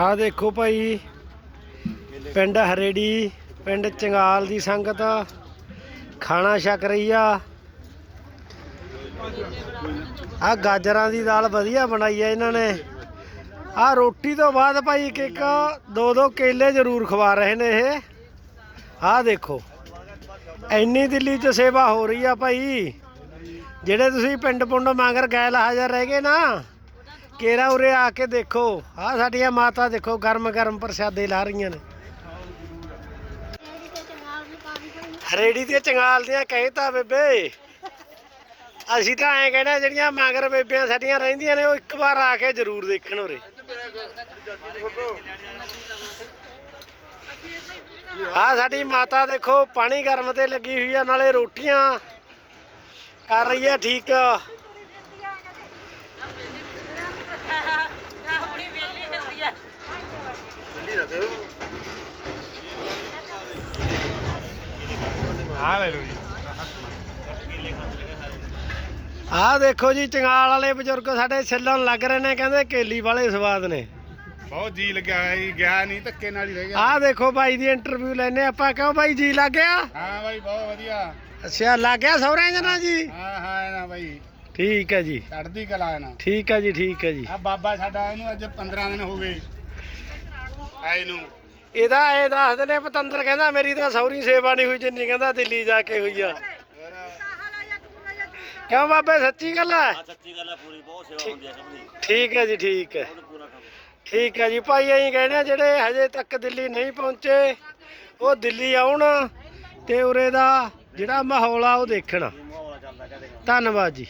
ਆਹ ਦੇਖੋ ਭਾਈ, ਪਿੰਡ ਹਰੇੜੀ, ਪਿੰਡ ਚੰਗਾਲ ਦੀ ਸੰਗਤ, ਖਾਣਾ ਛਕ ਰਹੀ ਆ। ਆ ਗਾਜਰਾਂ ਦੀ ਦਾਲ ਵਧੀਆ ਬਣਾਈ ਆ ਇਹਨਾਂ ਨੇ। ਆ ਰੋਟੀ ਤੋਂ ਬਾਅਦ ਭਾਈ ਇੱਕ ਇੱਕ ਦੋ ਦੋ ਕੇਲੇ ਜ਼ਰੂਰ ਖਵਾ ਰਹੇ ਨੇ ਇਹ। ਆਹ ਦੇਖੋ, ਇੰਨੀ ਦਿੱਲੀ 'ਚ ਸੇਵਾ ਹੋ ਰਹੀ ਆ ਭਾਈ। ਜਿਹੜੇ ਤੁਸੀਂ ਪਿੰਡ ਪੁੰਡ ਮੰਗਰ ਗੈਲ ਹਾਜ਼ਰ ਰਹਿ ਗਏ ਨਾ ਕੇਰਾ ਉਰੇ ਆ ਕੇ ਦੇਖੋ। ਆ ਸਾਡੀਆਂ ਮਾਤਾ ਦੇਖੋ ਗਰਮ ਗਰਮ ਪ੍ਰਸ਼ਾਦੇ ਲਾ ਰਹੀਆਂ ਨੇ। ਰੇੜੀ ਤੇ ਚੰਗਾਲ ਦੀਆਂ ਕਹਿਤਾ ਬੇਬੇ। ਅਸੀਂ ਤਾਂ ਐਂ ਕਹਿਣਾ, ਜਿਹੜੀਆਂ ਮਗਰ ਬੇਬਿਆਂ ਸਾਡੀਆਂ ਰਹਿੰਦੀਆਂ ਨੇ, ਉਹ ਇੱਕ ਵਾਰ ਆ ਕੇ ਜ਼ਰੂਰ ਦੇਖਣ ਉਰੇ। ਆ ਸਾਡੀ ਮਾਤਾ ਦੇਖੋ, ਪਾਣੀ ਗਰਮ ਤੇ ਲੱਗੀ ਹੋਈ ਆ, ਨਾਲੇ ਰੋਟੀਆਂ ਕਰ ਰਹੀ ਆ, ਠੀਕ ਆ ਲੈ ਲਓ ਜੀ। ਆਹ ਦੇਖੋ ਜੀ ਚੰਗਾਲ ਵਾਲੇ ਬਜ਼ੁਰਗ ਸਾਡੇ ਛੱਲਣ ਲੱਗ ਰਹੇ ਨੇ ਕਹਿੰਦੇ ਕੇਲੀ ਵਾਲੇ ਸਵਾਦ ਨੇ। ਬਹੁਤ ਜੀ ਲੱਗਿਆ ਜੀ ਗਿਆ ਨਹੀਂ ਧੱਕੇ ਨਾਲ ਹੀ ਰਹਿ ਗਿਆ। ਆਹ ਦੇਖੋ ਬਾਈ ਦੀ ਇੰਟਰਵਿਊ ਲੈਨੇ ਆਪਾਂ ਕਿਉਂ ਬਾਈ ਜੀ ਲੱਗ ਗਿਆ? ਹਾਂ ਬਾਈ ਬਹੁਤ ਵਧੀਆ। ਅੱਛਾ ਲੱਗ ਗਿਆ ਸਹੁਰਿਆਂ ਜਨਾ ਜੀ? ਹਾਂ ਹਾਂ ਨਾ ਬਾਈ। ਠੀਕ ਹੈ ਜੀ। ਚੜ੍ਹਦੀ ਕਲਾ ਨਾ। ਠੀਕ ਹੈ ਜੀ ਠੀਕ ਹੈ ਜੀ। ਆ ਬਾਬਾ ਸਾਡਾ ਇਹਨੂੰ ਅੱਜ 15 ਦਿਨ ਹੋ ਗਏ। ਆਏ ਨੂੰ। ਇਹਦਾ ਇਹ ਦੱਸਦੇ ਨੇ ਪਤੰਦਰ ਕਹਿੰਦਾ ਮੇਰੀ ਤਾਂ ਸੌਰੀ ਸੇਵਾ ਨਹੀਂ ਹੋਈ ਜਿੰਨੀ ਕਹਿੰਦਾ ਦਿੱਲੀ ਜਾ ਕੇ ਹੋਈ ਆ। ਕਿਉਂ ਬਾਬੇ ਸੱਚੀ ਗੱਲ ਹੈ? ਸੱਚੀ ਗੱਲ ਹੈ ਪੂਰੀ ਬਹੁਤ ਸੇਵਾ ਹੁੰਦੀ ਹੈ ਸਭ ਦੀ। ਠੀਕ ਹੈ ਜੀ ਠੀਕ ਹੈ। ਠੀਕ ਹੈ ਜੀ ਭਾਈ ਅਸੀਂ ਕਹਿੰਦੇ ਜਿਹੜੇ ਹਜੇ ਤੱਕ ਦਿੱਲੀ ਨਹੀਂ ਪਹੁੰਚੇ ਉਹ ਦਿੱਲੀ ਆਉਣ ਤੇ ਉਰੇ ਦਾ ਜਿਹੜਾ ਮਾਹੌਲ ਆ ਉਹ ਦੇਖਣ। ਧੰਨਵਾਦ ਜੀ।